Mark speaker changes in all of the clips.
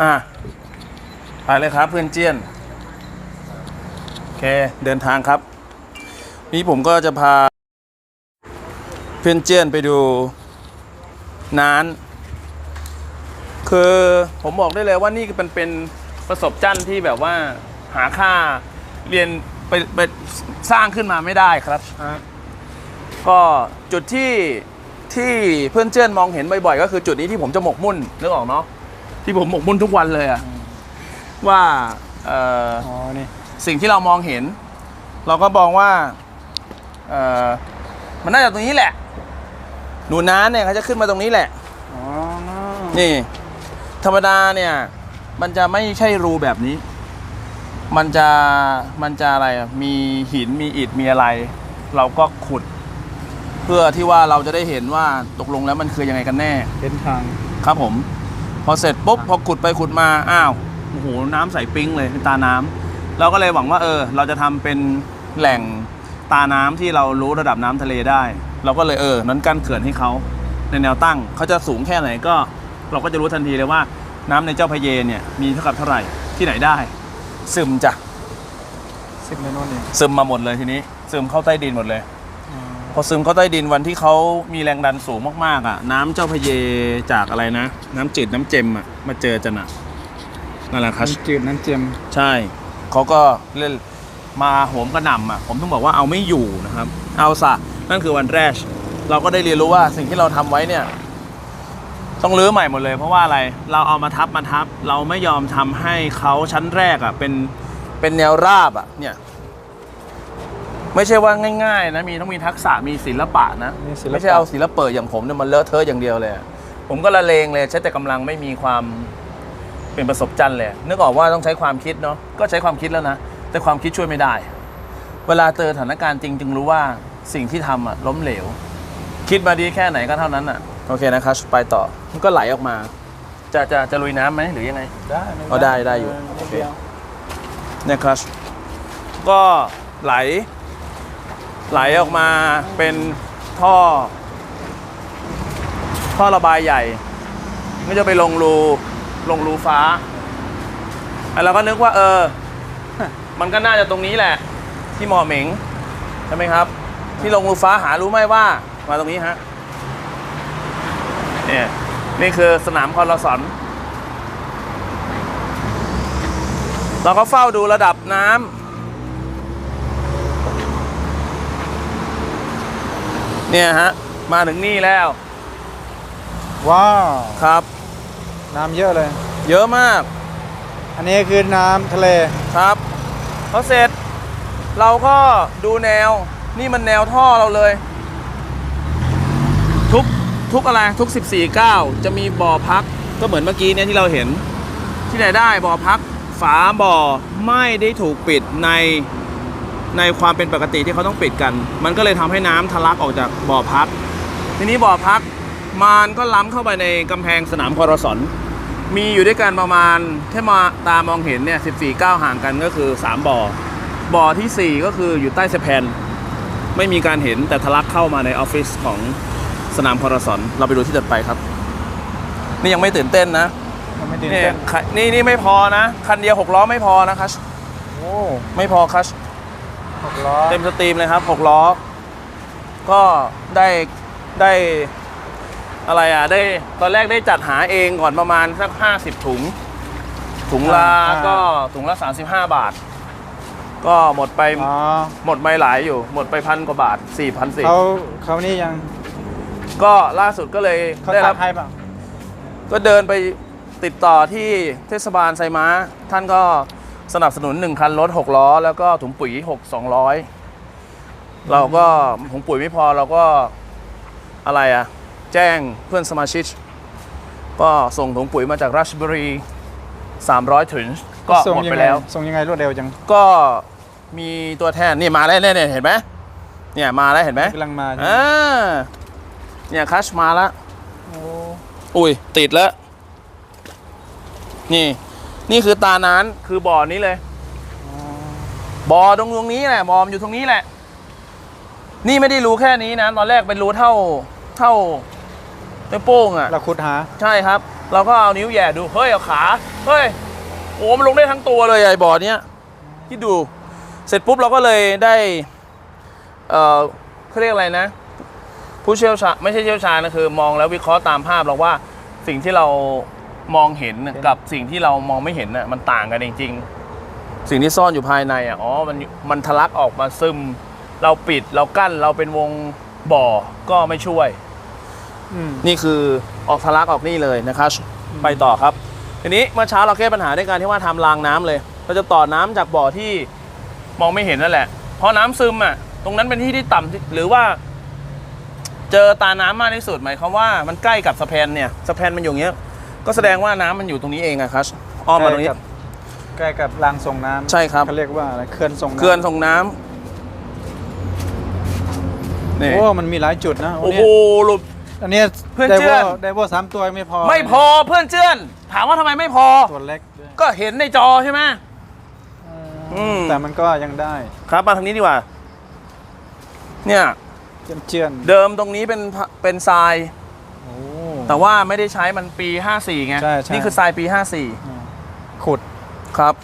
Speaker 1: อะไปเลยครับเพื่อนเจียน โอเค เดินทางครับ นี่ผมก็จะพา เพื่อนเจียนไปดูน้าน คือผมบอกได้เลยว่านี่เป็นเป็นประสบจันที่แบบว่าหาค่าเรียนไปไปสร้างขึ้นมาไม่ได้ครับ ก็จุดที่ที่เพื่อนเจิ้นมองเห็นบ่อยๆ ก็คือจุดนี้ที่ผมจะหมกมุ่นนึกออกเนาะ ที่ผมหมกมุ่นทุกวันเลยอะว่าเอ่อ
Speaker 2: อ๋อนี่
Speaker 1: สิ่งที่เรามองเห็น เราก็มองว่าเอ่อมันน่าจะตรงนี้แหละ หนูน้าเนี่ยเขาจะขึ้นมาตรงนี้แหละ
Speaker 2: อ๋อ
Speaker 1: นี่ ธรรมดาเนี่ย มันจะไม่ใช่รูแบบนี้ มันจะมันจะอะไรอะมีหินมีอิฐมีอะไร เราก็ขุด เพื่อที่ว่าเราจะได้เห็นว่าตกลงแล้วมันคือยังไงกันแน่
Speaker 2: เป็นทาง
Speaker 1: ครับผม พอเสร็จปุ๊บพอขุดไปขุดมาอ้าวโอ้โหน้ำใสปิ๊งเลยเป็นตาน้ำเราก็เลยหวังว่าเออ เราจะทำเป็นแหล่งตาน้ำที่เรารู้ระดับน้ำทะเลได้ เราก็เลยเออนั้นกั้นเขื่อนให้เขาในแนวตั้งเขาจะสูงแค่ไหนก็ เราก็จะรู้ทันทีเลยว่า น้ำในเจ้าพระเยเนี่ยมีเท่ากับเท่าไหร่ที่ไหนได้ ซึมจ้ะ
Speaker 2: สิบในโน่นนี่
Speaker 1: ซึมมาหมดเลยทีนี้ ซึมเข้าใต้ดินหมดเลย
Speaker 2: อ๋อ
Speaker 1: พอซึมเข้าใต้ดินวันที่เขามีแรงดันสูงมากๆอะ น้ำเจ้าพระเยจากอะไรนะ น้ำจืดน้ำเจมอะมาเจอจันอะนั่นแหละครับ
Speaker 2: น้ำจืดน้ำเจียม
Speaker 1: ใช่เขาก็เล่นมาโหมกระหน่ำอะ ผมต้องบอกว่าเอาไม่อยู่นะครับ เอาซะนั่นคือวันแรก เราก็ได้เรียนรู้ว่าสิ่งที่เราทำไว้เนี่ย ต้องรื้อใหม่หมดเลย เพราะว่าอะไรเราเอามาทับมาทับ เราไม่ยอมทำให้เขาชั้นแรกอะ เป็นเป็นแนวราบอะเนี่ย ไม่ใช่ว่าง่ายๆนะมีต้องมีทักษะมีศิลปะนะ
Speaker 2: มีศิลปะ
Speaker 1: ไม่ใช่เอาศิลปะอย่างผมเนี่ยมันเลอะเทอะอย่างเดียวเลยอะผมก็ละเลงเลยใช้แต่กำลังไม่มีความเป็นประสบจันเลยนึกออกว่าต้องใช้ความคิดเนาะก็ใช้ความคิดแล้วนะ แต่ความคิดช่วยไม่ได้ เวลาเจอสถานการณ์จริงจึงรู้ว่าสิ่งที่ทำอะล้มเหลว คิดมาดีแค่ไหนก็เท่านั้นอะโอเคนะครับไปต่อมันก็ไหลออกมา จะจะจะลุยน้ำไหมหรือยังไง
Speaker 2: ได้ม่
Speaker 1: อ๋อได้ได้อยู่
Speaker 2: โอ
Speaker 1: โอ
Speaker 2: เค
Speaker 1: เค เนี่ยครับก็ไหล ไหลออกมาเป็นท่อ ท่อระบายใหญ่ก็จะไปลงรูลงรูฟ้าแล้วเราก็นึกว่า เออ มันก็น่าจะตรงนี้แหละ ที่หมอเหม็งใช่ไหมครับ ที่ลงรูฟ้าหารู้ไหมว่า มาตรงนี้ฮะเนี่ยนี่คือสนามคอร์ลสันเราก็เฝ้าดูระดับน้ำ เนี่ยฮะ มาถึงนี่แล้ว
Speaker 2: ว้าว
Speaker 1: ครับ
Speaker 2: น้ำเยอะเลย
Speaker 1: เยอะมาก
Speaker 2: อันนี้คือน้ำทะเล
Speaker 1: ครับพอเสร็จ เราก็ดูแนว นี่มันแนวท่อเราเลย ทุกทุกอะไร ทุก 14ก้าวจะมีบ่อพัก ก็เหมือนเมื่อกี้เนี่ยที่เราเห็น ที่ไหนได้บ่อพัก ฝาบ่อไม่ได้ถูกปิดใน ในความเป็นปกติที่เขาต้องปิดกัน มันก็เลยทำให้น้ำทะลักออกจากบ่อพัก ทีนี้บ่อพักมันก็ล้ำเข้าไปในกำแพงสนามคอรสอนมีอยู่ด้วยกันประมาณถ้ามาตามองเห็นเนี่ย14ก้าวห่างกันก็คือ 3 บ่อ บ่อทีสี่ 4 ก็คืออยู่ใต้สะพานไม่มีการเห็นแต่ทะลักเข้ามาในออฟฟิศของสนามคอรสอนเราไปดูที่ถัดไปครับ นี่ยังไม่ตื่นเต้นนะ
Speaker 2: ยังไม่ตื่น
Speaker 1: นี่
Speaker 2: เต้น
Speaker 1: คันนี่นี่ไม่พอนะ คันเดียวหกล้อไม่พอนะคัช
Speaker 2: โอ้
Speaker 1: ไม่พอคัช
Speaker 2: หกล้อ
Speaker 1: เต็มสตรีมเลยครับหกล้อ ก็ได้ได้อะไรอะได้ตอนแรกได้จัดหาเองก่อนประมาณสักห้าสิบถุง ถุงละก็ถุงละ35บาท ก็หมดไป
Speaker 2: อ๋อ
Speaker 1: หมดไปหลายอยู่ หมดไปพันกว่าบาท4 0 0 0
Speaker 2: เขาเขานี่ยัง
Speaker 1: ก็ล่าสุดก็เลย
Speaker 2: เขา
Speaker 1: ได้
Speaker 2: ตั
Speaker 1: รั
Speaker 2: ด
Speaker 1: บ
Speaker 2: ให้เปล่า
Speaker 1: ก็เดินไปติดต่อที่เทศบาลไซม้า ท่านก็ สนับสนุน 1 คันรถ 6 ล้อ แล้วก็ถุงปุ๋ย 6 200 เราก็ถุงปุ๋ยไม่พอเราก็อะไรอะแจ้งเพื่อนสมาชิก ก็ส่งถุงปุ๋ยมาจากราชบุรี 300ถุงก็
Speaker 2: ส่ง
Speaker 1: หมด
Speaker 2: ยั
Speaker 1: ไป
Speaker 2: งไง
Speaker 1: แล้ว
Speaker 2: ส่งยังไงรวดเร็วจัง
Speaker 1: ก็มีตัวแทนนี่มาแล้วเนี่ยเนี่ยเห็นไหมเนี่ยมาแล้วเห็นไหม
Speaker 2: กำลังมาใช่ไหม
Speaker 1: อ่าเนี่ยคัชมาแล้ว
Speaker 2: โอ้
Speaker 1: อุ้ยติดแล้ว นี่ นี่คือตาน้านคือบ่อนี้เลย
Speaker 2: อ๋อ
Speaker 1: บ่อตรงตรงนี้แหละบ่อมนอยู่ตรงนี้แหละ นี่ไม่ได้รู้แค่นี้นะตอนแรกเป็นรู้เท่าเท่านิ้วโป้งอะ
Speaker 2: เราขุดหา
Speaker 1: ใช่ครับ เราก็เอานิ้วแหย่ดูเฮ้ยเอาขาเฮ้ยโอ้มันลงได้ทั้งตัวเลยไอ้บ่อเนี้ยที่ดู เสร็จปุ๊บเราก็เลยได้ เอ่อเขาเรียกอะไรนะ ผู้เชี่ยวชาญไม่ใช่เชี่ยวชาญนะคือ มองแล้ววิเคราะห์ตามภาพเราว่าสิ่งที่เรา มองเห็นน่ะ
Speaker 2: เห็น
Speaker 1: กับสิ่งที่เรามองไม่เห็นน่ะมันต่างกันจริงๆ สิ่งที่ซ่อนอยู่ภายในอะอ๋อมันมันทะลักออกมาซึม เราปิดเรากั้นเราเป็นวงบ่อก็ไม่ช่วย
Speaker 2: อืม
Speaker 1: นี่คือออกทะลักออกนี่เลยนะครับไปต่อครับทีนี้เมื่อเช้าเราแก้ปัญหาด้วยการที่ว่าทำรางน้ำเลยเราจะต่อน้ำจากบ่อที่มองไม่เห็นนั่นแหละเพราะน้ำซึมอะ ตรงนั้นเป็นที่ที่ต่ำที่หรือว่า เจอตาน้ำมากที่สุดหมายความว่ามันใกล้กับสะพานเนี่ยสะพานมันอยู่อย่างเงี้ย ก็แสดงว่าน้ำมันอยู่ตรงนี้เองอะครับอ้อมมาตรงนี้
Speaker 2: ใกล้กับรางส่งน้ำ
Speaker 1: ใช่ครับ
Speaker 2: เขาเรียกว่าอะไรเขื่อนส่งน้ำ
Speaker 1: เขื่อนส่งน้ำนี่
Speaker 2: โอ้มันมีหลายจุดนะ
Speaker 1: โอ้
Speaker 2: โอ้
Speaker 1: โห
Speaker 2: เนี่ย
Speaker 1: หลุด
Speaker 2: อันเนี้ย
Speaker 1: เพื่อน
Speaker 2: ได
Speaker 1: เจื้
Speaker 2: โว
Speaker 1: อน
Speaker 2: ไดโวสามตัวยังไม่พอ
Speaker 1: ไม่พอเพื่อนเจื้อน ถามว่าทำไมไม่พอ
Speaker 2: ตัวเล็กด้วย
Speaker 1: ก็เห็นในจอใช่ไหม อืม
Speaker 2: แต่มันก็ยังได้
Speaker 1: ครับมาทางนี้ดีกว่า เนี่ย
Speaker 2: เจียนเจียน
Speaker 1: เดิมตรงนี้เป็นพะเป็นทราย
Speaker 2: โอ้
Speaker 1: แต่ว่าไม่ได้ใช้มันปี 54ไง
Speaker 2: ใช่ใช่
Speaker 1: นี่คือทรายปี
Speaker 2: ขุด
Speaker 1: 54 ครับ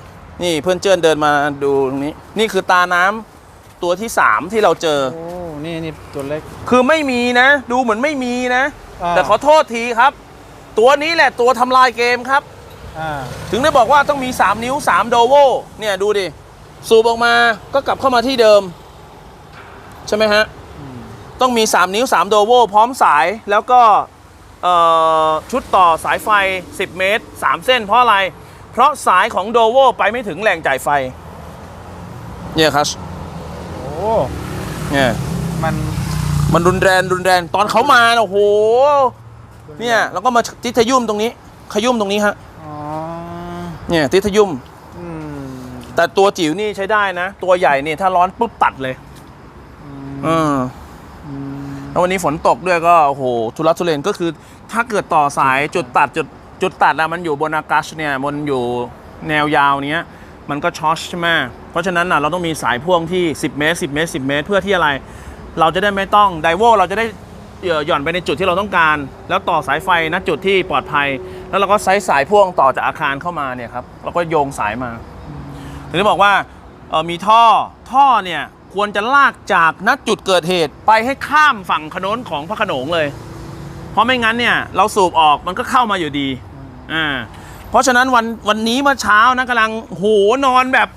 Speaker 1: นี่เพื่อนเจิ้นเดินมาดูตรงนี้ นี่คือตาน้ำตัวที่ 3 ที่เราเจอ
Speaker 2: โอ้ นี่นี่ตัวเล็ก
Speaker 1: คือไม่มีนะ ดูเหมือนไม่มีนะ
Speaker 2: อ่า
Speaker 1: แต่ขอโทษทีครับ ตัวนี้แหละตัวทำลายเกมครับ
Speaker 2: อ่า
Speaker 1: ถึงได้บอกว่าต้องมี 3 นิ้ว 3 โดโวเนี่ยดูดิ สูบออกมาก็กลับเข้ามาที่เดิม ใช่ไหมฮะ
Speaker 2: อืม
Speaker 1: ต้องมี 3 นิ้ว 3 โดโวพร้อมสายแล้วก็เอ่อ ชุดต่อสายไฟ 10 เมตร 3 เส้น เพราะอะไร เพราะสายของโดโวไปไม่ถึงแหล่งจ่ายไฟ เนี่ยครับ
Speaker 2: โอ้
Speaker 1: เนี่ย
Speaker 2: มัน
Speaker 1: มันรุนแรงรุนแรงตอนเขามาน่ะโอ้โห เนี่ยแล้วก็มาทิทยุ่มตรงนี้ ขยุ่มตรงนี้ฮะ
Speaker 2: อ๋อ
Speaker 1: เนี่ยทิทยุ่ม
Speaker 2: อืม
Speaker 1: แต่ตัวจิ๋วนี่ใช้ได้นะ ตัวใหญ่นี่ถ้าร้อนปุ๊บตัดเลย อืม
Speaker 2: อืม
Speaker 1: แล้ววันนี้ฝนตกด้วยก็โอ้โหทุลักทุเลนก็คือถ้าเกิดต่อสายจุดตัดจุดจุดตัดอะมันอยู่บนอากาศเนี่ยมันอยู่แนวยาวเนี้ยมันก็ช็อตใช่ไหมเพราะฉะนั้นน่ะเราต้องมีสายพ่วงที่ 10 เมตร 10 เมตร 10 เมตร เพื่อที่อะไร เราจะได้ไม่ต้องไดโวเราจะได้หย่อนไปในจุดที่เราต้องการ แล้วต่อสายไฟณจุดที่ปลอดภัย แล้วเราก็ใช้สายพ่วงต่อจากอาคารเข้ามาเนี่ยครับเราก็โยงสายมาถึงได้บอกว่ามีท่อท่อเนี่ย ควรจะลากจากณจุดเกิดเหตุไปให้ข้ามฝั่งขนนของพระโขนงเลย เพราะไม่งั้นเนี่ยเราสูบออกมันก็เข้ามาอยู่ดีอ่าเพราะฉะนั้นวันวันนี้เมื่อเช้านะกำลังโหนอนแบบ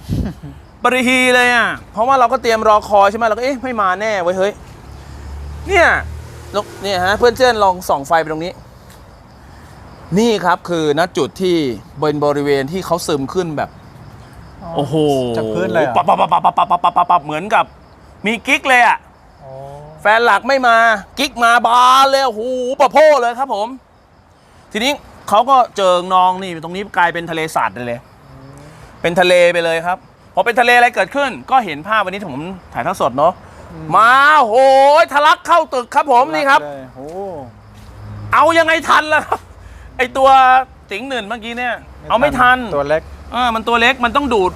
Speaker 1: ปริฮีเลยอะเพราะว่าเราก็เตรียมรอคอยใช่ไหมเราก็เอ๊ะไม่มาแน่เว้ยเฮ้ยเนี่ยลกเนี่ยฮะเพื่อนเจ้นลองส่องไฟไปตรงนี้ นี่ครับคือณจุดที่บนบริเวณที่เขาซึมขึ้นแบบ โอ้โห
Speaker 2: จากพื้นเลยเหรอ
Speaker 1: ปับปับปับปับปับปับปับปับปับเหมือนกับ มีกิ๊กเลยอะ
Speaker 2: โอ้
Speaker 1: แฟนหลักไม่มา กิ๊กมาบานเลยโอ้โหปะโพเลยครับผม ทีนี้เขาก็เจิงนองนี่ตรงนี้กลายเป็นทะเลสาบไปเลย เป็นทะเลไปเลยครับพอเป็นทะเลอะไรเกิดขึ้น ก็เห็นภาพวันนี้ที่ผมถ่ายทอดสดเนาะมาโหยทะลักเข้าตึกครับผมนี่ครับ
Speaker 2: เลยโอ้
Speaker 1: เอายังไงทันล่ะครับ ไอตัวติ๋งหนึ่งเมื่อกี้เนี่ย เอาไม่ทัน
Speaker 2: ตัวเล็ก
Speaker 1: เอมันตัวเล็กมันต้องดูด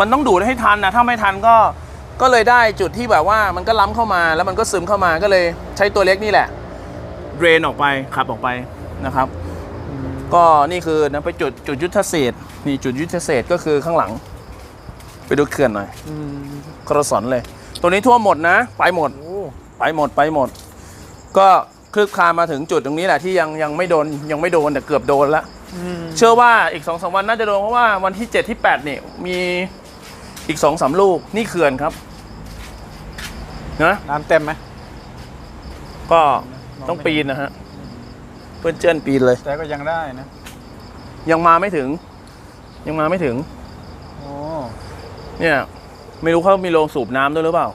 Speaker 1: มันต้องดูดให้ทันนะถ้าไม่ทันก็ก็เลยได้จุดที่แบบว่ามันก็ล้ำเข้ามาแล้วมันก็ซึมเข้ามาก็เลยใช้ตัวเล็กนี่แหละเดรนออกไปขับออกไปนะครับ ก็นี่คือนะไปจุดจุดยุทธเศษนี่จุดยุทธเศษก็คือข้างหลัง ไปดูเขื่อนหน่อย
Speaker 2: อืม
Speaker 1: กระสอนเลย ตัวนี้ทั่วหมดนะ ไปหมด ไปหมดไปหมด ก็คลืบคลานมาถึงจุดตรงนี้แหละที่ยังยังไม่โดนยังไม่โดนแต่เกือบโดนแล้ว เชื่อว่าอีกสองสามวันน่าจะโดนเพราะว่าวันที่ 7 ที่8เนี่ยมีอีกสองสามลูกนี่เขื่อนครับนะ
Speaker 2: น้ำเต็มไหม
Speaker 1: ก็ต้องปีนนะฮะเพื่อนเจิ้นปีนเลย
Speaker 2: แต่ก็ยังได้นะ
Speaker 1: ยังมาไม่ถึง ยังมาไม่ถึง
Speaker 2: โอ้
Speaker 1: เนี่ย ไม่รู้เขามีโรงสูบน้ำด้วยหรือเปล่า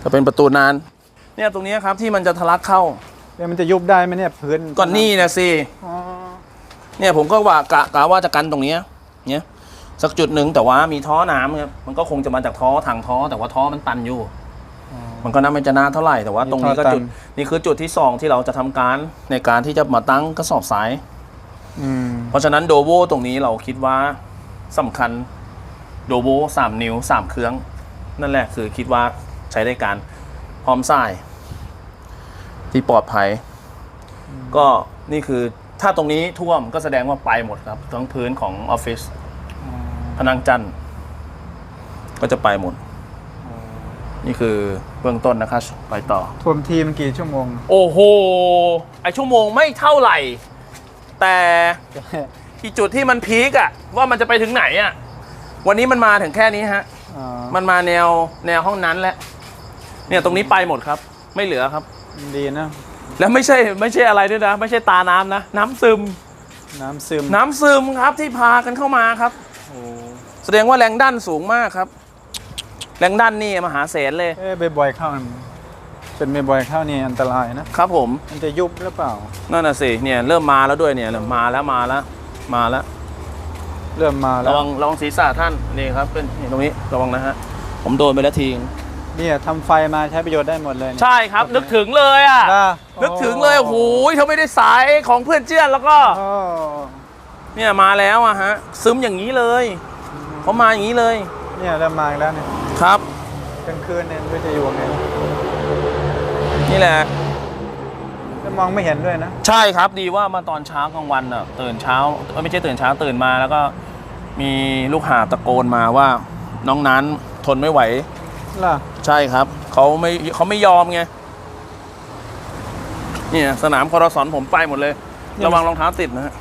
Speaker 1: ถ้าเป็นประตูนาน เนี่ยตรงนี้ครับที่มันจะทะลักเข้า
Speaker 2: เดี๋ยวมันจะยุบได้ไหมเนี่ยพื้น
Speaker 1: ก็นี่นะสิ
Speaker 2: อ๋อ
Speaker 1: เนี่ยผมก็ว่ากะกะว่าจะกันตรงเนี้ยเนี่ยสักจุดหนึ่งแต่ว่ามีท่อน้ำครับมันก็คงจะมาจากท่อทางท่อแต่ว่าท่อมันตันอยู่มันก็น่าไม่จะน่าเท่าไหร่แต่ว่าตรงนี้ก็จุดนี่คือจุดที่สองที่เราจะทำการในการที่จะมาตั้งกระสอบทราย
Speaker 2: อืม
Speaker 1: เพราะฉะนั้นโดโวตรงนี้เราคิดว่าสำคัญโดโบสามนิ้วสามเครื่อง นั่นแหละคือคิดว่าใช้ได้การพร้อมสาย ที่ปลอดภัย ก็นี่คือถ้าตรงนี้ท่วมก็แสดงว่าไปหมดครับทั้งพื้นของออฟฟิศพนังจันทร์ก็จะไปหมด นี่คือเบื้องต้นนะครับไปต่อ
Speaker 2: ท่วมทีมันกี่ชั่วโมง
Speaker 1: โอ้โหไอชั่วโมงไม่เท่าไหร่ แต่อีจุดที่มันพีกอะว่ามันจะไปถึงไหนอะวันนี้มันมาถึงแค่นี้ฮะ
Speaker 2: อ๋อ
Speaker 1: มันมาแนวแนวห้องนั้นแหละเนี่ยตรงนี้ไปหมดครับ ไม่เหลือครับ
Speaker 2: ดีนะ
Speaker 1: แล้วไม่ใช่ไม่ใช่อะไรด้วยนะ ไม่ใช่ตาน้ำนะ น้ำซึม
Speaker 2: น้ำซึม
Speaker 1: น้ำซึมครับที่พากันเข้ามาครับ
Speaker 2: โอ้
Speaker 1: แสดงว่าแรงดันสูงมากครับ แรงดันนี่มหาเศษเลย
Speaker 2: เอ้บ่อยๆเข้ามันเป็นบ่อยๆเข้านี่อันตรายนะ
Speaker 1: ครับผม
Speaker 2: มันจะยุบหรือเปล่า
Speaker 1: นั่นน่ะสิเนี่ยเริ่มมาแล้วด้วยเนี่ยเริ่มมาแล้วมาแล้วมาแล้ว
Speaker 2: เริ่มมาแล้
Speaker 1: ระ
Speaker 2: ว
Speaker 1: วังระวังศีรษะท่านนี่ครับเป็นนี่ตรงนี้ระวังนะฮะผมโดนไปแล้วทีง
Speaker 2: เนี่ยทำไฟมาใช้ประโยชน์ได้หมดเลยเนี่ย
Speaker 1: ใช่ครับ นึกถึงเลยอะ
Speaker 2: นะ
Speaker 1: นึกถึงเลยโอ้โหถ้าไม่ได้สายของเพื่อนเจี้ยนแล้วก็
Speaker 2: โอ้
Speaker 1: เนี่ยมาแล้วอะฮะ ซึมอย่างนี้เลยเขามาอย่างนี้เลย
Speaker 2: เนี่ยเริ่มมาอีกแล้วเนี่ย
Speaker 1: ครับ
Speaker 2: กลางคืนเนี่ยไม่รู้จะอยู่ไง
Speaker 1: นี่แหละ
Speaker 2: แล้วมองไม่เห็นด้วยนะ
Speaker 1: ใช่ครับดีว่ามาตอนเช้ากลางวันอะตื่นเช้าเอ้ยไม่ใช่ตื่นเช้าตื่นมาแล้วก็มีลูกหาบตะโกนมาว่า น้องนั้นทนไม่ไหว
Speaker 2: ล่ะ
Speaker 1: ใช่ครับเขาไม่เขาไม่ยอมไงเนี่ยสนามคอรสอนผมไปหมดเลย ระวังรองเท้าติดนะฮะ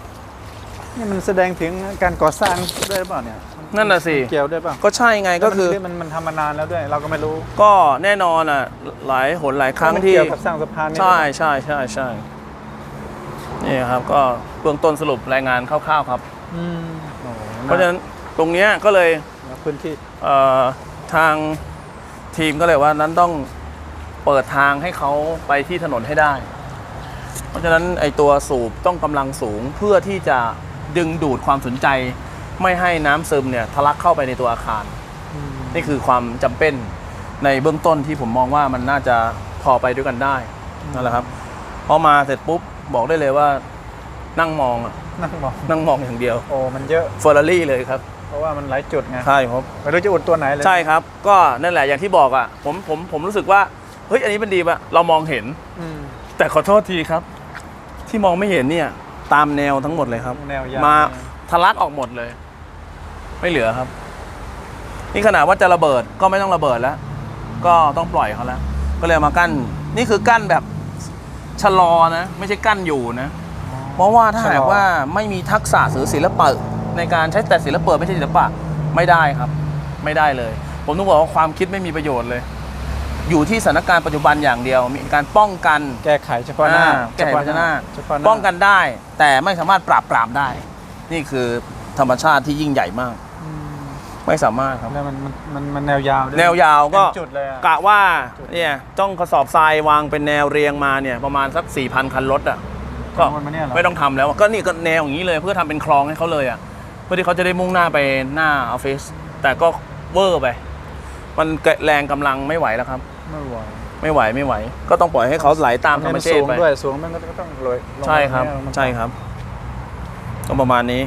Speaker 2: นี่มันแสดงถึงการก่อสร้างด้วยหรือเปล่าเนี่ย
Speaker 1: นั่นน่ะสิ
Speaker 2: เกี่ยวด้วยเปล่า
Speaker 1: ก็ใช่ไงก็คือ
Speaker 2: มันมันทำมานานแล้วด้วย เราก็ไม่รู้
Speaker 1: ก็แน่นอนอะ หลายหนหลายครั้ง
Speaker 2: มัน
Speaker 1: ที่
Speaker 2: เกี่ยวกับสร้างสะพานนี่
Speaker 1: ใช่ใช่ใช่ใช่นี่ครับ ก็เบื้องต้นสรุปรายงานคร่าวๆครับ
Speaker 2: อืมโอ้โห
Speaker 1: เพราะฉะนั้นตรงเนี้ยก็เลย
Speaker 2: พื้นที่
Speaker 1: เอ่อทาง ทีมก็เลยว่านั้นต้องเปิดทางให้เขาไปที่ถนนให้ได้ เพราะฉะนั้นไอตัวสูบต้องกำลังสูงเพื่อที่จะดึงดูดความสนใจ ไม่ให้น้ำซึมเนี่ยทะลักเข้าไปในตัวอาคาร นี่คือความจำเป็นในเบื้องต้นที่ผมมองว่ามันน่าจะพอไปด้วยกันได้นั่นแหละครับพอมาเสร็จปุ๊บบอกได้เลยว่านั่งมองอะ
Speaker 2: นั่งมอง
Speaker 1: นั่งมองอย่างเดียว
Speaker 2: โอ้มันเยอะ
Speaker 1: เฟอร์รารี่เลยครับ
Speaker 2: เพราะว่ามันหลายจุดไง
Speaker 1: ใช่ครับ
Speaker 2: ไม่รู้จะอุดตัวไหนเลย
Speaker 1: ใช่ครับ ก็นั่นแหละอย่างที่บอกอะผมผมผมรู้สึกว่าเฮ้ยอันนี้มันดีปะเรามองเห็น
Speaker 2: อืม
Speaker 1: แต่ขอโทษทีครับ ที่มองไม่เห็นเนี่ยตามแนวทั้งหมดเลยครับ
Speaker 2: แนวยาว
Speaker 1: มาทะลักออกหมดเลย ไม่เหลือครับ นี่ขนาดว่าจะระเบิดก็ไม่ต้องระเบิดแล้ว ก็ต้องปล่อยเขาแล้ว ก็เลยเอามากั้น นี่คือกั้นแบบชะลอนะ ไม่ใช่กั้นอยู่นะ เพราะว่าถ้าหากว่าไม่มีทักษะหรือศิลปะ ในการใช้แต่ศิลปะไม่ใช่ศิลปะไม่ได้ครับ ไม่ได้เลย ผมต้องบอกว่าความคิดไม่มีประโยชน์เลย อยู่ที่สถานการณ์ปัจจุบันอย่างเดียว มีการป้องกัน
Speaker 2: แก้ไขเฉพาะหน้า
Speaker 1: อ่แก้ไขปัญหา
Speaker 2: เฉพาะหน้า
Speaker 1: ป้องกันได้ แต่ไม่สามารถปราบปรามได้ นี่คือธรรมชาติที่ยิ่งใหญ่มาก
Speaker 2: อืม
Speaker 1: ไม่สามารถครับ
Speaker 2: แล้วมันมันมันมันแนวยาวด้วย
Speaker 1: แนวยาวก็
Speaker 2: เป็นจุดเลยอะ
Speaker 1: กะว่าเนี่ยต้องกระสอบทรายวางเป็นแนวเรียงมาเนี่ยประมาณสัก4,000คันรถอะก็
Speaker 2: คำนวณมาเนี่ยเหรอ
Speaker 1: ไม่ต้องทำแล้ว ก็นี่ก็แนวอย่างนี้เลยเพื่อทำเป็นคลองให้เขาเลยอะ เพื่อที่เขาจะได้มุ่งหน้าไปหน้าออฟฟิศแต่ก็เวอร์ไป มันแรงกำลังไม่ไหวแล้วครับ
Speaker 2: ไม่ไหว
Speaker 1: ไม่ไหวไม่ไหว ก็ต้องปล่อยให้เขาไหลตามธรรมชา
Speaker 2: สู
Speaker 1: ติ
Speaker 2: ง
Speaker 1: ไป
Speaker 2: ด้วยสูงมันก็ต้องโรยลง
Speaker 1: ใช่ครับ
Speaker 2: มาเนี่ย
Speaker 1: ใช่ครับก็ประมาณนี้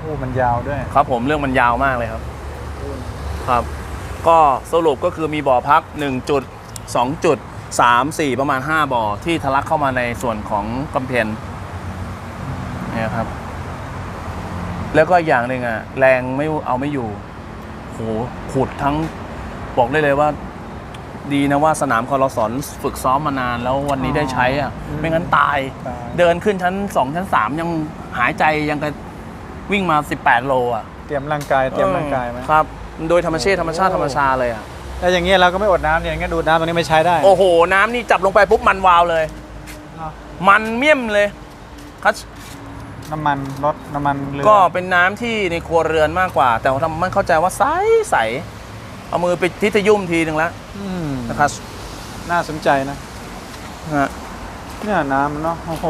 Speaker 2: โอ้มันยาวด้วย
Speaker 1: ครับผมเรื่องมันยาวมากเลยครับ ครับ ก็สรุปก็คือมีบ่อพัก 1 จุด 2 จุด 3 4 ประมาณ 5 บ่อที่ทะลักเข้ามาในส่วนของกำเพนเนี่ยครับ แล้วก็อย่างหนึ่งอะแรงไม่เอาไม่อยู่โหขุดทั้งบอกได้เลยว่า ดีนะว่าสนามคอรสอนฝึกซ้อมมานานแล้ววันนี้ได้ใช้อะ
Speaker 2: อืม
Speaker 1: ไม่งั้นตาย
Speaker 2: ตาย
Speaker 1: เดินขึ้นชั้น2ชั้น3ยังหายใจยังกับวิ่งมา 18 โลอะ
Speaker 2: เตรียมร่างกายเตรียมร่างกายไหม
Speaker 1: ครับ โดยธรรมชาติธรรมชาติ
Speaker 2: โอ้
Speaker 1: ธรรมชาติเลยอะ
Speaker 2: แล้วอย่างเงี้ยเราก็ไม่อดน้ำเนี่ยอย่างเงี้ยดูดน้ำตรงนี้ไม่ใช้ได้
Speaker 1: โอ้โห น้ำนี่จับลงไปปุ๊บมันวาวเลย
Speaker 2: เนอะ
Speaker 1: มันเมี่ยมเลยคัช
Speaker 2: น้ำมันรถน้ำมันเรือ
Speaker 1: ก็เป็นน้ำที่ในครัวเรือนมากกว่า แต่ว่ามันเข้าใจว่าใสใสเอามือไปทิทยุ่มทีหนึ่งแล้ว
Speaker 2: อืม
Speaker 1: นะครับ
Speaker 2: น่าสนใจนะ
Speaker 1: ฮะ
Speaker 2: เนี่ยน้ำมันเนาะโอ้โห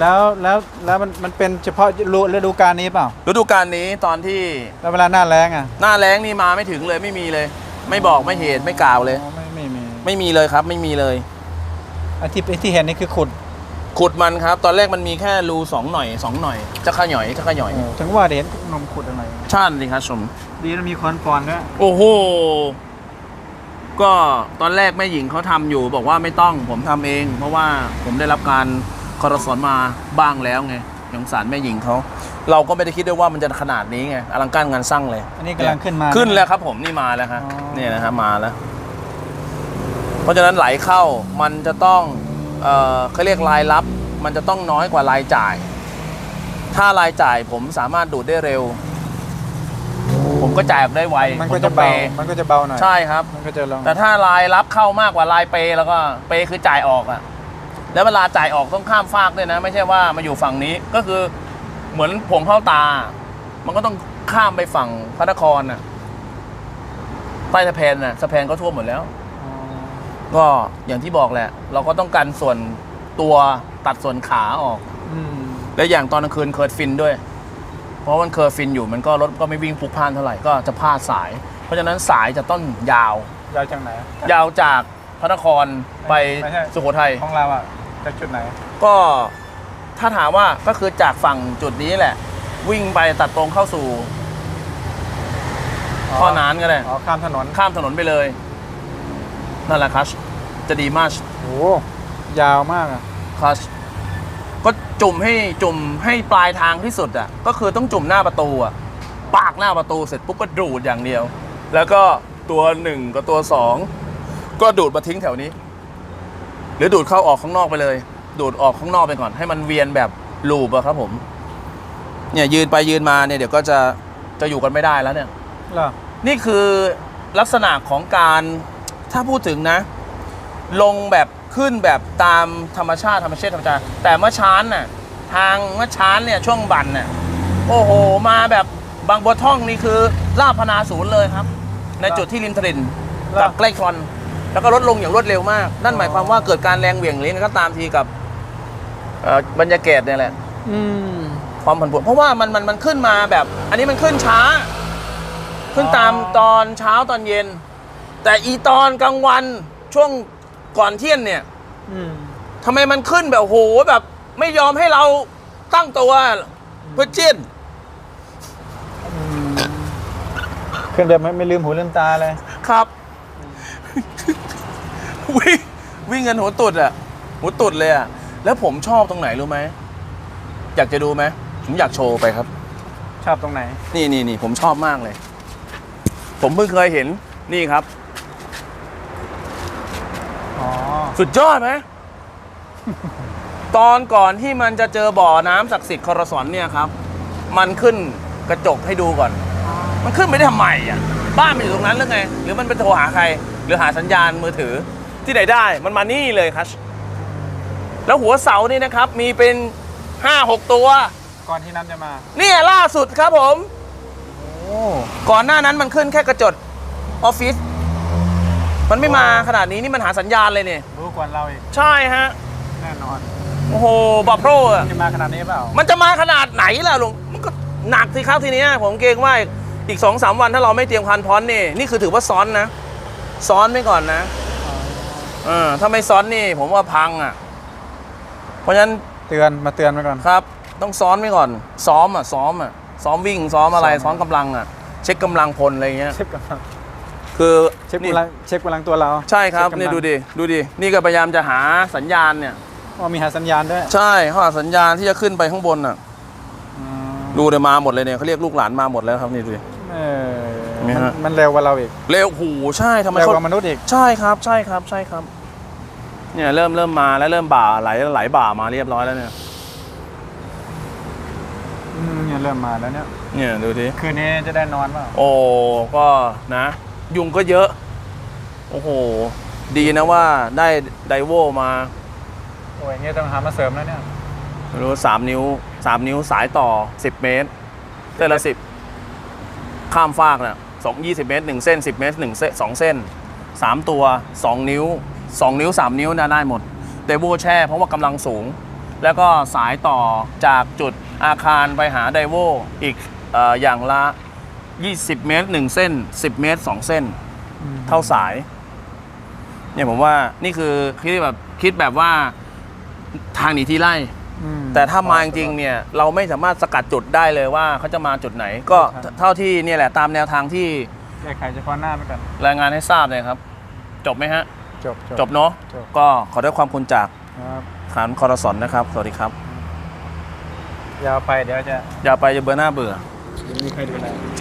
Speaker 2: แล้วแล้วแล้วมันมันเป็นเฉพาะฤฤดูกาลนี้เปล่า
Speaker 1: ฤดูกาลนี้ตอนที่
Speaker 2: แล้วเวลาหน้าแล้งอะ
Speaker 1: หน้าแล้งนี่มาไม่ถึงเลยไม่มีเลย ไม่บอกไม่เหตุไม่กล่าวเลย
Speaker 2: อ๋อไม่ไม่มี
Speaker 1: ไม่มีเลยครับ ไม่มีเลย
Speaker 2: ไอ้ที่ไอ้ที่เห็นนี่คือขุด
Speaker 1: ขุดมันครับ ตอนแรกมันมีแค่รูสองหน่อยสองหน่อยจะขย่อยจะขย่อย
Speaker 2: โอ้ถึงว่าเดี๋ยวเห็นนมขุดอะไร
Speaker 1: ชาติสิครับชม
Speaker 2: ดีนะมีคอนฟอนด้วย
Speaker 1: โอ้โห ก็ตอนแรกแม่หญิงเขาทำอยู่ บอกว่าไม่ต้องผมทำเอง เพราะว่าผมได้รับการคอรสอนมาบ้างแล้วไงสงสารแม่หญิงเขา เราก็ไม่ได้คิดด้วยว่ามันจะขนาดนี้ไงอลังการงานสร้างเลย
Speaker 2: อันนี้กำลังขึ้นมา
Speaker 1: ขึ้นแล้วครับ ผมนี่มาแล้วฮะ
Speaker 2: อ๋อ
Speaker 1: เนี่ยนะฮะมาแล้ว เพราะฉะนั้นไหลเข้ามันจะต้อง เอ่อเขาเรียกรายรับ มันจะต้องน้อยกว่ารายจ่าย ถ้ารายจ่ายผมสามารถดูดได้เร็ว ผมก็จ่ายออกได้ไว
Speaker 2: มัน
Speaker 1: ผ
Speaker 2: ก็
Speaker 1: ต้
Speaker 2: จะ
Speaker 1: อง
Speaker 2: เบา
Speaker 1: ย์
Speaker 2: มันก็จะเบาหน่อย
Speaker 1: ใช่ครับ
Speaker 2: มันก็จะลอง
Speaker 1: แต่ถ้ารายรับเข้ามากกว่ารายเปย์แล้วก็เปย์คือจ่ายออกอะแล้วเวลาจ่ายออกต้องข้ามฟากด้วยนะ ไม่ใช่ว่ามาอยู่ฝั่งนี้ก็คือเหมือนผงเข้าตา มันก็ต้องข้ามไปฝั่งพระนครน่ะใต้สะพานน่ะสะพานก็ท่วมหมดแล้ว
Speaker 2: อ๋อ
Speaker 1: ก็อย่างที่บอกแหละ เราก็ต้องการส่วนตัวตัดส่วนขาออก
Speaker 2: อืม
Speaker 1: และอย่างตอนกลางคืนเคิร์ดฟินด้วย เพราะมันเคิร์ดฟินอยู่มันก็รถก็ไม่วิ่งพลุกพล่านเท่าไหร่ก็จะพลาดสาย เพราะฉะนั้นสายจะต้องยาว
Speaker 2: ยาวจากไหน
Speaker 1: ยาวจากพระนครไป
Speaker 2: ไม่ใช่
Speaker 1: สุโขทัย
Speaker 2: ของเราอะจากจุดไหน
Speaker 1: ก็ถ้าถามว่าก็คือจากฝั่งจุดนี้แหละ วิ่งไปตัดตรงเข้าสู่ข้อนานก็ได้
Speaker 2: อ๋อ ข้ามถนน
Speaker 1: ข้ามถนนไปเลย นั่นแหละคัช จะดีมาก
Speaker 2: โอ้ยาวมากอะ
Speaker 1: คัชก็จุ่มให้จุ่มให้ปลายทางที่สุดอะก็คือต้องจุ่มหน้าประตูอะปากหน้าประตูเสร็จปุ๊บก็ดูดอย่างเดียว แล้วก็ตัวหนึ่งกับตัวสองก็ดูดมาทิ้งแถวนี้ หรือดูดเข้าออกข้างนอกไปเลย ดูดออกข้างนอกไปก่อน ให้มันเวียนแบบลูปอะครับผม เนี่ยยืนไปยืนมาเนี่ยเดี๋ยวก็จะจะอยู่กันไม่ได้แล้วเนี่ย
Speaker 2: เหรอ
Speaker 1: นี่คือลักษณะของการถ้าพูดถึงนะ ลงแบบขึ้นแบบตามธรรมชาติธรรมชาติธรรมชาติแต่เมื่อช้านน่ะทางเมื่อช้านเนี่ยช่วงบันน่ะโอ้โหมาแบบบางบัวท่องนี่คือลาบพนาศูนย์เลยครับ ในจุดที่ริมทรินกับใกล้คลอนแล้วก็ลดลงอย่างรวดเร็วมาก นั่นหมายความว่าเกิดการแรงเหวี่ยงหรือก็ตามทีกับเอ่อบรรยากาศเนี่ยแหละ
Speaker 2: อืม
Speaker 1: ความผันผวนเพราะว่ามันมันมันขึ้นมาแบบ อันนี้มันขึ้นช้า ขึ้นตามตอนเช้าตอนเย็น แต่อีตอนกลางวันช่วง ก่อนเที่ยงเนี่ย
Speaker 2: อืม
Speaker 1: ทำไมมันขึ้นแบบโอ้โหแบบ ไม่ยอมให้เราตั้งตัวเพื่อจิ้น
Speaker 2: อืมขึ้นแบบไม่ไม่ลืมหูลืมตาเลย
Speaker 1: ครับ วิ่งวิ่งกันหัวตุดอะหัวตุดเลยอะแล้วผมชอบตรงไหนรู้ไหม อยากจะดูไหม ผมอยากโชว์ไปครับ
Speaker 2: ชอบตรงไหน
Speaker 1: นี่นี่นี่ผมชอบมากเลย ผมเพิ่งเคยเห็นนี่ครับ
Speaker 2: อ๋อ
Speaker 1: สุดยอดไหม ตอนก่อนที่มันจะเจอบ่อน้ำศักดิ์สิทธิ์คอรสอนเนี่ยครับ มันขึ้นกระจกให้ดูก่อน มันขึ้นไปได้ทำไมอะ บ้านมันอยู่ตรงนั้นหรือไง หรือมันไปโทรหาใคร หรือหาสัญญาณมือถือที่ไหนได้มันมานี่เลยครับ แล้วหัวเสานี่นะครับ มีเป็นห้าหกตัว
Speaker 2: ก่อนที่น้ำจะมา
Speaker 1: เนี่ยล่าสุดครับผม
Speaker 2: โอ้
Speaker 1: ก่อนหน้านั้นมันขึ้นแค่กระจกออฟฟิศ มันไม่มาขนาดนี้นี่มันหาสัญญาณเลยเนี่ย
Speaker 2: รู้กว่าเราอีก
Speaker 1: ใช่ฮะ
Speaker 2: แน่นอน
Speaker 1: โอ้โหบับโปรอะ
Speaker 2: จะมาขนาดนี้เปล่า
Speaker 1: มันจะมาขนาดไหนล่ะลุงมันก็หนักสิครับทีเนี้ยผมเกรงว่าอีกสองสามวันถ้าเราไม่เตรียมคันพร้อนนี่นี่คือถือว่าซ้อนนะ ซ้อนไปก่อนนะเออถ้าไม่ซ้อนนี่ ผมว่าพังอะ เพราะฉะนั้น
Speaker 2: เตือนมาเตือนไว้ก่อน
Speaker 1: ครับ ต้องซ้อนไปก่อน ซ้อมอะซ้อมอะซ้อมวิ่งซ้อมอะไร
Speaker 2: ซ้
Speaker 1: ซ้
Speaker 2: อ
Speaker 1: อ
Speaker 2: ม
Speaker 1: มกำลังอะ เช็คกำลังพลอะไรเงี้ย
Speaker 2: เช็คกำลัง
Speaker 1: คือ
Speaker 2: เช็ค
Speaker 1: นี่
Speaker 2: กำลังเช็คกำลังตัวเรา
Speaker 1: ใช่ครับ
Speaker 2: เช็กำลัง
Speaker 1: นี่ดูดิดูดินี่ก็พยายามจะหาสัญญาณเนี่ย
Speaker 2: อ๋อมีหาสัญญาณด้วย
Speaker 1: ใช่เขาหาสัญญาณที่จะขึ้นไปข้างบนอะ
Speaker 2: อืม
Speaker 1: ดูเลยมาหมดเลยเนี่ยเขาเรียกลูกหลานมาหมดแล้วครับนี่ดูดิ
Speaker 2: เออ
Speaker 1: เห็นไหม
Speaker 2: มัน
Speaker 1: ฮะ
Speaker 2: มันเร็วกว่าเราอีก
Speaker 1: เร็วหูใช่ทำไม
Speaker 2: เร็ว
Speaker 1: เขา
Speaker 2: กว่ามนุษย์อีก
Speaker 1: ใช่ครับใช่ครับใช่ครับ เนี่ยเริ่มเริ่มมาแล้วเริ่มบ่าไหลไหลบ่ามาเรียบร้อยแล้วเนี่ย
Speaker 2: อืมเนี่ยเริ่มมาแล้วเนี่ย
Speaker 1: เนี่ยดูดิ
Speaker 2: คืนนี้จะได้นอนเปล่า
Speaker 1: โอ้ก็นะ ยุงก็เยอะ โอ้โห ดีนะว่าได้ไดโวมา
Speaker 2: โอ้ยเงี้ยต้องหามาเสริมแล้วเนี่ย
Speaker 1: ไม่รู้สามนิ้วสามนิ้วสายต่อสิบเมตร เส้นละสิบข้ามฟากเนี่ยสองยี่สิบเมตรหนึ่งเส้นสิบเมตรหนึ่งเส้นสองเส้นสามตัวสองนิ้วสองนิ้วสามนิ้วนะได้หมดเดโวแช่เพราะว่ากำลังสูง แล้วก็สายต่อจากจุดอาคารไปหาไดโวอีกเอออย่างละ 20 เมตร 1 เส้น 10 เมตร 2 เส้น เท่าสาย เนี่ยผมว่านี่คือคิดแบบคิดแบบว่าทางหนีที่ไล่
Speaker 2: อืม
Speaker 1: แต่ถ้ามาจริงๆเนี่ยเราไม่สามารถสกัดจุดได้เลยว่าเขาจะมาจุดไหน ก็
Speaker 2: ครับ
Speaker 1: เท่าที่เนี่ยแหละตามแนวทางที่
Speaker 2: แก้ไขเฉพาะหน้าไปก่อน
Speaker 1: รายงานให้ทราบเลยครับ จบไหมฮะ
Speaker 2: จบ
Speaker 1: จบเนาะ
Speaker 2: จบ
Speaker 1: ก็ขอด้วยความคุณจาก
Speaker 2: ครับ
Speaker 1: ฐานคอรสอนนะครับ สวัสดีครับ
Speaker 2: ยาวไปเดี๋ยวจะ
Speaker 1: อย่าไปจะเบอร์หน้าเบื่อ
Speaker 2: ไม่มีใครดูแล